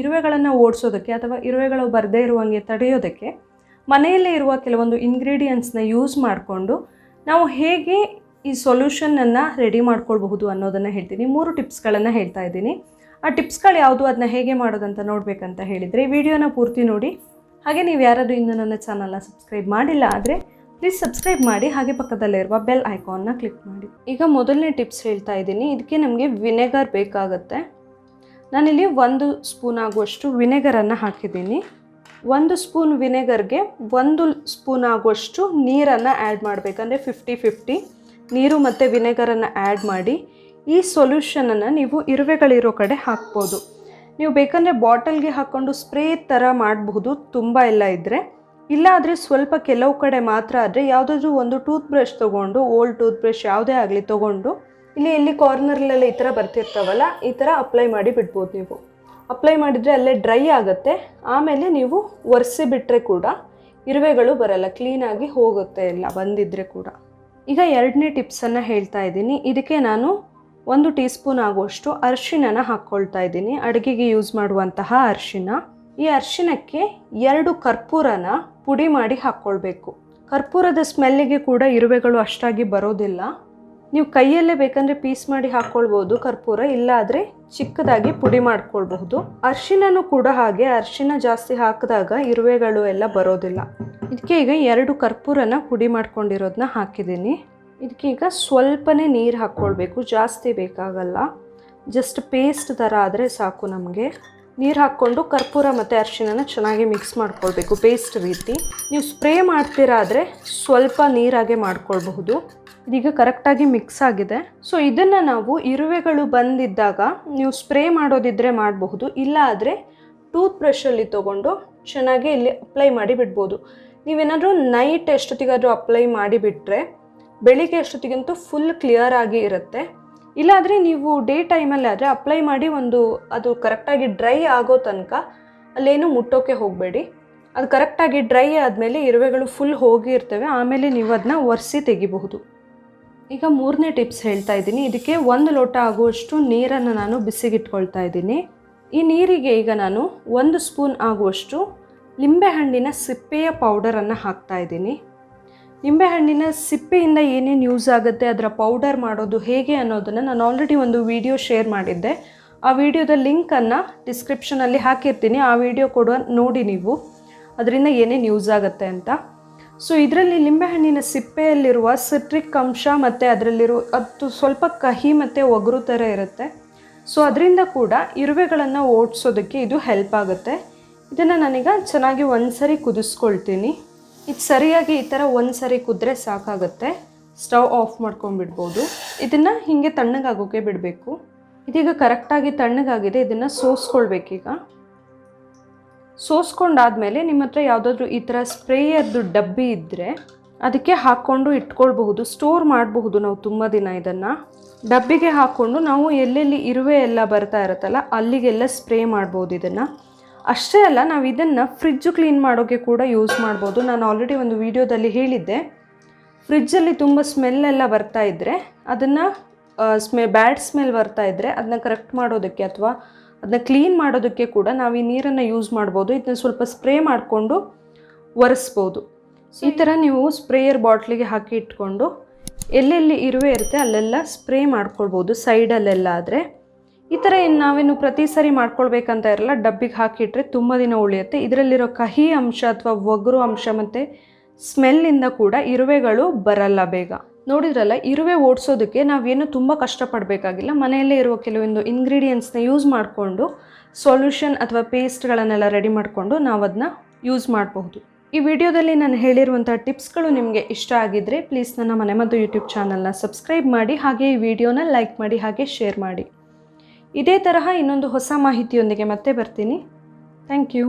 ಇರುವೆಗಳನ್ನು ಓಡಿಸೋದಕ್ಕೆ ಅಥವಾ ಇರುವೆಗಳು ಬರದೇ ಇರುವಂಗೆ ತಡೆಯೋದಕ್ಕೆ ಮನೆಯಲ್ಲೇ ಇರುವ ಕೆಲವೊಂದು ಇಂಗ್ರೀಡಿಯೆಂಟ್ಸ್ನ ಯೂಸ್ ಮಾಡಿಕೊಂಡು ನಾವು ಹೇಗೆ ಈ ಸೊಲ್ಯೂಷನನ್ನು ರೆಡಿ ಮಾಡ್ಕೊಳ್ಬಹುದು ಅನ್ನೋದನ್ನು ಹೇಳ್ತೀನಿ. ಮೂರು ಟಿಪ್ಸ್ಗಳನ್ನು ಹೇಳ್ತಾ ಇದ್ದೀನಿ. ಆ ಟಿಪ್ಸ್ಗಳು ಯಾವುದು ಅದನ್ನ ಹೇಗೆ ಮಾಡೋದಂತ ನೋಡಬೇಕಂತ ಹೇಳಿದರೆ ವಿಡಿಯೋನ ಪೂರ್ತಿ ನೋಡಿ. ಹಾಗೆ ನೀವು ಯಾರಾದರೂ ಇನ್ನೂ ನನ್ನ ಚಾನಲ್ನ ಸಬ್ಸ್ಕ್ರೈಬ್ ಮಾಡಿಲ್ಲ ಆದರೆ ಪ್ಲೀಸ್ ಸಬ್ಸ್ಕ್ರೈಬ್ ಮಾಡಿ, ಹಾಗೆ ಪಕ್ಕದಲ್ಲಿರುವ ಬೆಲ್ ಐಕಾನ್ನ ಕ್ಲಿಕ್ ಮಾಡಿ. ಈಗ ಮೊದಲನೇ ಟಿಪ್ಸ್ ಹೇಳ್ತಾ ಇದ್ದೀನಿ. ಇದಕ್ಕೆ ನಮಗೆ ವಿನೆಗರ್ ಬೇಕಾಗುತ್ತೆ. ನಾನಿಲ್ಲಿ ಒಂದು ಸ್ಪೂನ್ ಆಗುವಷ್ಟು ವಿನೆಗರನ್ನು ಹಾಕಿದ್ದೀನಿ. ಒಂದು ಸ್ಪೂನ್ ವಿನೆಗರ್ಗೆ ಒಂದು ಸ್ಪೂನ್ ಆಗುವಷ್ಟು ನೀರನ್ನು ಆ್ಯಡ್ ಮಾಡಬೇಕಂದ್ರೆ ಫಿಫ್ಟಿ ಫಿಫ್ಟಿ ನೀರು ಮತ್ತು ವಿನೆಗರನ್ನು ಆ್ಯಡ್ ಮಾಡಿ ಈ ಸೊಲ್ಯೂಷನನ್ನು ನೀವು ಇರುವೆಗಳಿರೋ ಕಡೆ ಹಾಕ್ಬೋದು. ನೀವು ಬೇಕಂದರೆ ಬಾಟಲ್ಗೆ ಹಾಕ್ಕೊಂಡು ಸ್ಪ್ರೇ ಥರ ಮಾಡಬಹುದು, ತುಂಬ ಎಲ್ಲ ಇದ್ದರೆ ಇಲ್ಲ ಆದರೆ ಸ್ವಲ್ಪ ಕೆಲವು ಕಡೆ ಮಾತ್ರ ಆದರೆ ಯಾವುದಾದ್ರೂ ಒಂದು ಟೂತ್ ಬ್ರಷ್ ತೊಗೊಂಡು, ಓಲ್ಡ್ ಟೂತ್ ಬ್ರಷ್ ಯಾವುದೇ ಆಗಲಿ ತೊಗೊಂಡು ಇಲ್ಲಿ ಎಲ್ಲಿ ಕಾರ್ನರ್ಲೆಲ್ಲ ಈ ಥರ ಬರ್ತಿರ್ತಾವಲ್ಲ, ಈ ಥರ ಅಪ್ಲೈ ಮಾಡಿ ಬಿಡ್ಬೋದು ನೀವು. ಅಪ್ಲೈ ಮಾಡಿದರೆ ಅಲ್ಲೇ ಡ್ರೈ ಆಗುತ್ತೆ. ಆಮೇಲೆ ನೀವು ಒರೆಸಿ ಬಿಟ್ಟರೆ ಕೂಡ ಇರುವೆಗಳು ಬರಲ್ಲ ಕ್ಲೀನಾಗಿ ಹೋಗುತ್ತೆ ಎಲ್ಲ ಬಂದಿದ್ದರೆ ಕೂಡ. ಈಗ ಎರಡನೇ ಟಿಪ್ಸನ್ನು ಹೇಳ್ತಾ ಇದ್ದೀನಿ. ಇದಕ್ಕೆ ನಾನು ಒಂದು ಟೀ ಸ್ಪೂನ್ ಆಗುವಷ್ಟು ಅರಿಶಿಣನ ಹಾಕ್ಕೊಳ್ತಾ ಇದ್ದೀನಿ. ಅಡುಗೆಗೆ ಯೂಸ್ ಮಾಡುವಂತಹ ಅರಿಶಿನ ಈ ಅರಿಶಿನಕ್ಕೆ ಎರಡು ಕರ್ಪೂರನ ಪುಡಿ ಮಾಡಿ ಹಾಕ್ಕೊಳ್ಬೇಕು ಕರ್ಪೂರದ ಸ್ಮೆಲ್ಲಿಗೆ ಕೂಡ ಇರುವೆಗಳು ಅಷ್ಟಾಗಿ ಬರೋದಿಲ್ಲ. ನೀವು ಕೈಯಲ್ಲೇ ಬೇಕಂದರೆ ಪೀಸ್ ಮಾಡಿ ಹಾಕ್ಕೊಳ್ಬೋದು ಕರ್ಪೂರ ಇಲ್ಲ ಆದರೆ ಚಿಕ್ಕದಾಗಿ ಪುಡಿ ಮಾಡ್ಕೊಳ್ಬಹುದು. ಅರ್ಶಿನೂ ಕೂಡ ಹಾಗೆ, ಅರ್ಶಿನ ಜಾಸ್ತಿ ಹಾಕಿದಾಗ ಇರುವೆಗಳು ಎಲ್ಲ ಬರೋದಿಲ್ಲ. ಇದಕ್ಕೆ ಈಗ ಎರಡು ಕರ್ಪೂರನ ಪುಡಿ ಮಾಡ್ಕೊಂಡಿರೋದನ್ನ ಹಾಕಿದ್ದೀನಿ. ಇದಕ್ಕೆ ಈಗ ಸ್ವಲ್ಪನೇ ನೀರು ಹಾಕ್ಕೊಳ್ಬೇಕು ಜಾಸ್ತಿ ಬೇಕಾಗಲ್ಲ. ಜಸ್ಟ್ ಪೇಸ್ಟ್ ಥರ ಆದರೆ ಸಾಕು ನಮಗೆ. ನೀರು ಹಾಕ್ಕೊಂಡು ಕರ್ಪೂರ ಮತ್ತು ಅರಿಶಿಣನ ಚೆನ್ನಾಗಿ ಮಿಕ್ಸ್ ಮಾಡ್ಕೊಳ್ಬೇಕು, ಪೇಸ್ಟ್ ರೀತಿ. ನೀವು ಸ್ಪ್ರೇ ಮಾಡ್ತೀರಾದರೆ ಸ್ವಲ್ಪ ನೀರಾಗೆ ಮಾಡ್ಕೊಳ್ಬಹುದು. ಇದೀಗ ಕರೆಕ್ಟಾಗಿ ಮಿಕ್ಸ್ ಆಗಿದೆ. ಸೊ ಇದನ್ನು ನಾವು ಇರುವೆಗಳು ಬಂದಿದ್ದಾಗ ನೀವು ಸ್ಪ್ರೇ ಮಾಡೋದಿದ್ದರೆ ಮಾಡಬಹುದು. ಇಲ್ಲ ಆದರೆ ಟೂತ್ ಬ್ರಷಲ್ಲಿ ತೊಗೊಂಡು ಚೆನ್ನಾಗಿ ಇಲ್ಲಿ ಅಪ್ಲೈ ಮಾಡಿ ಬಿಡ್ಬೋದು. ನೀವೇನಾದರೂ ನೈಟ್ ಎಷ್ಟೊತ್ತಿಗಾದರೂ ಅಪ್ಲೈ ಮಾಡಿಬಿಟ್ರೆ ಬೆಳಿಗ್ಗೆ ಎಷ್ಟೊತ್ತಿಗಂತೂ ಫುಲ್ ಕ್ಲಿಯರ್ ಆಗಿ ಇರುತ್ತೆ. ಇಲ್ಲಾದರೆ ನೀವು ಡೇ ಟೈಮಲ್ಲಿ ಆದರೆ ಅಪ್ಲೈ ಮಾಡಿ ಒಂದು ಅದು ಕರೆಕ್ಟಾಗಿ ಡ್ರೈ ಆಗೋ ತನಕ ಅಲ್ಲೇನು ಮುಟ್ಟೋಕ್ಕೆ ಹೋಗಬೇಡಿ. ಅದು ಕರೆಕ್ಟಾಗಿ ಡ್ರೈ ಆದಮೇಲೆ ಇರುವೆಗಳು ಫುಲ್ ಹೋಗಿರ್ತವೆ. ಆಮೇಲೆ ನೀವು ಅದನ್ನ ಒರೆಸಿ ತೆಗಿಬಹುದು. ಈಗ ಮೂರನೇ ಟಿಪ್ಸ್ ಹೇಳ್ತಾ ಇದ್ದೀನಿ. ಇದಕ್ಕೆ ಒಂದು ಲೋಟ ಆಗುವಷ್ಟು ನೀರನ್ನು ನಾನು ಬಿಸಿಗಿಟ್ಕೊಳ್ತಾ ಇದ್ದೀನಿ. ಈ ನೀರಿಗೆ ಈಗ ನಾನು ಒಂದು ಸ್ಪೂನ್ ಆಗುವಷ್ಟು ಲಿಂಬೆಹಣ್ಣಿನ ಸಿಪ್ಪೆಯ ಪೌಡರನ್ನು ಹಾಕ್ತಾ ಇದ್ದೀನಿ. ನಿಂಬೆಹಣ್ಣಿನ ಸಿಪ್ಪೆಯಿಂದ ಏನೇನು ಯೂಸ್ ಆಗುತ್ತೆ, ಅದರ ಪೌಡರ್ ಮಾಡೋದು ಹೇಗೆ ಅನ್ನೋದನ್ನು ನಾನು ಆಲ್ರೆಡಿ ಒಂದು ವಿಡಿಯೋ ಶೇರ್ ಮಾಡಿದ್ದೆ. ಆ ವಿಡಿಯೋದ ಲಿಂಕನ್ನು ಡಿಸ್ಕ್ರಿಪ್ಷನಲ್ಲಿ ಹಾಕಿರ್ತೀನಿ. ಆ ವಿಡಿಯೋ ಕೊಡುವ ನೋಡಿ ನೀವು. ಅದರಿಂದ ಏನೇನು ಯೂಸ್ ಆಗುತ್ತೆ ಅಂತ. ಸೊ ಇದರಲ್ಲಿ ಲಿಂಬೆಹಣ್ಣಿನ ಸಿಪ್ಪೆಯಲ್ಲಿರುವ ಸಿಟ್ರಿಕ್ ಅಂಶ ಮತ್ತು ಅದರಲ್ಲಿರೋ ಅದು ಸ್ವಲ್ಪ ಕಹಿ ಮತ್ತು ಒಗರು ಥರ ಇರುತ್ತೆ. ಸೊ ಅದರಿಂದ ಕೂಡ ಇರುವೆಗಳನ್ನು ಓಡಿಸೋದಕ್ಕೆ ಇದು ಹೆಲ್ಪ್ ಆಗುತ್ತೆ. ಇದನ್ನು ನಾನೀಗ ಚೆನ್ನಾಗಿ ಒಂದ್ಸರಿ ಕುದಿಸ್ಕೊಳ್ತೀನಿ. ಇದು ಸರಿಯಾಗಿ ಈ ಥರ ಒಂದು ಸರಿ ಕುದ್ರೆ ಸಾಕಾಗುತ್ತೆ. ಸ್ಟವ್ ಆಫ್ ಮಾಡ್ಕೊಂಡ್ಬಿಡ್ಬೋದು. ಇದನ್ನು ಹೀಗೆ ತಣ್ಣಗಾಗೋಕೆ ಬಿಡಬೇಕು. ಇದೀಗ ಕರೆಕ್ಟಾಗಿ ತಣ್ಣಗಾಗಿದೆ. ಇದನ್ನು ಸೋಸ್ಕೊಳ್ಬೇಕೀಗ. ಸೋಸ್ಕೊಂಡಾದ್ಮೇಲೆ ನಿಮ್ಮ ಹತ್ರ ಯಾವುದಾದ್ರೂ ಈ ಥರ ಸ್ಪ್ರೇಯರ್ದು ಡಬ್ಬಿ ಇದ್ದರೆ ಅದಕ್ಕೆ ಹಾಕ್ಕೊಂಡು ಇಟ್ಕೊಳ್ಬಹುದು ಸ್ಟೋರ್ ಮಾಡಬಹುದು ನಾವು ತುಂಬ ದಿನ ಇದನ್ನು. ಡಬ್ಬಿಗೆ ಹಾಕ್ಕೊಂಡು ನಾವು ಎಲ್ಲೆಲ್ಲಿ ಇರುವೆ ಎಲ್ಲ ಬರ್ತಾ ಇರುತ್ತಲ್ಲ, ಅಲ್ಲಿಗೆಲ್ಲ ಸ್ಪ್ರೇ ಮಾಡ್ಬೋದು ಇದನ್ನು. ಅಷ್ಟೇ ಅಲ್ಲ, ನಾವು ಇದನ್ನು ಫ್ರಿಜ್ಜು ಕ್ಲೀನ್ ಮಾಡೋಕ್ಕೆ ಕೂಡ ಯೂಸ್ ಮಾಡ್ಬೋದು ನಾನು ಆಲ್ರೆಡಿ ಒಂದು ವಿಡಿಯೋದಲ್ಲಿ ಹೇಳಿದ್ದೆ. ಫ್ರಿಜ್ಜಲ್ಲಿ ತುಂಬ ಸ್ಮೆಲ್ ಎಲ್ಲ ಬರ್ತಾ ಇದ್ದರೆ ಅದನ್ನು ಸ್ಮೆ ಬ್ಯಾಡ್ ಸ್ಮೆಲ್ ಬರ್ತಾ ಇದ್ದರೆ ಅದನ್ನ ಕರೆಕ್ಟ್ ಮಾಡೋದಕ್ಕೆ ಅಥವಾ ಅದನ್ನ ಕ್ಲೀನ್ ಮಾಡೋದಕ್ಕೆ ಕೂಡ ನಾವು ಈ ನೀರನ್ನು ಯೂಸ್ ಮಾಡ್ಬೋದು. ಇದನ್ನ ಸ್ವಲ್ಪ ಸ್ಪ್ರೇ ಮಾಡಿಕೊಂಡು ಒರೆಸ್ಬೋದು. ಈ ಥರ ನೀವು ಸ್ಪ್ರೇಯರ್ ಬಾಟ್ಲಿಗೆ ಹಾಕಿ ಇಟ್ಕೊಂಡು ಎಲ್ಲೆಲ್ಲಿ ಇರುವೆ ಇರುತ್ತೆ ಅಲ್ಲೆಲ್ಲ ಸ್ಪ್ರೇ ಮಾಡ್ಕೊಳ್ಬೋದು ಸೈಡಲ್ಲೆಲ್ಲ ಆದರೆ. ಈ ಥರ ಏನು ನಾವೇನು ಪ್ರತಿ ಸರಿ ಮಾಡ್ಕೊಳ್ಬೇಕಂತ ಇರಲ್ಲ, ಡಬ್ಬಿಗೆ ಹಾಕಿಟ್ರೆ ತುಂಬ ದಿನ ಉಳಿಯುತ್ತೆ. ಇದರಲ್ಲಿರೋ ಕಹಿ ಅಂಶ ಅಥವಾ ಒಗರು ಅಂಶ ಮತ್ತು ಸ್ಮೆಲ್ಲಿಂದ ಕೂಡ ಇರುವೆಗಳು ಬರಲ್ಲ ಬೇಗ. ನೋಡಿದ್ರಲ್ಲ, ಇರುವೆ ಓಡಿಸೋದಕ್ಕೆ ನಾವೇನು ತುಂಬ ಕಷ್ಟಪಡಬೇಕಾಗಿಲ್ಲ. ಮನೆಯಲ್ಲೇ ಇರುವ ಕೆಲವೊಂದು ಇಂಗ್ರೀಡಿಯೆಂಟ್ಸ್ನ ಯೂಸ್ ಮಾಡಿಕೊಂಡು ಸೊಲ್ಯೂಷನ್ ಅಥವಾ ಪೇಸ್ಟ್ಗಳನ್ನೆಲ್ಲ ರೆಡಿ ಮಾಡಿಕೊಂಡು ನಾವು ಅದನ್ನ ಯೂಸ್ ಮಾಡಬಹುದು. ಈ ವಿಡಿಯೋದಲ್ಲಿ ನಾನು ಹೇಳಿರುವಂಥ ಟಿಪ್ಸ್ಗಳು ನಿಮಗೆ ಇಷ್ಟ ಆಗಿದ್ದರೆ ಪ್ಲೀಸ್ ನನ್ನ ಮನೆಮದ್ದು ಯೂಟ್ಯೂಬ್ ಚಾನಲ್ನ ಸಬ್ಸ್ಕ್ರೈಬ್ ಮಾಡಿ, ಹಾಗೆ ಈ ವಿಡಿಯೋನ ಲೈಕ್ ಮಾಡಿ, ಹಾಗೆ ಶೇರ್ ಮಾಡಿ. ಇದೇ ತರಹ ಇನ್ನೊಂದು ಹೊಸ ಮಾಹಿತಿಯೊಂದಿಗೆ ಮತ್ತೆ ಬರ್ತೀನಿ. Thank you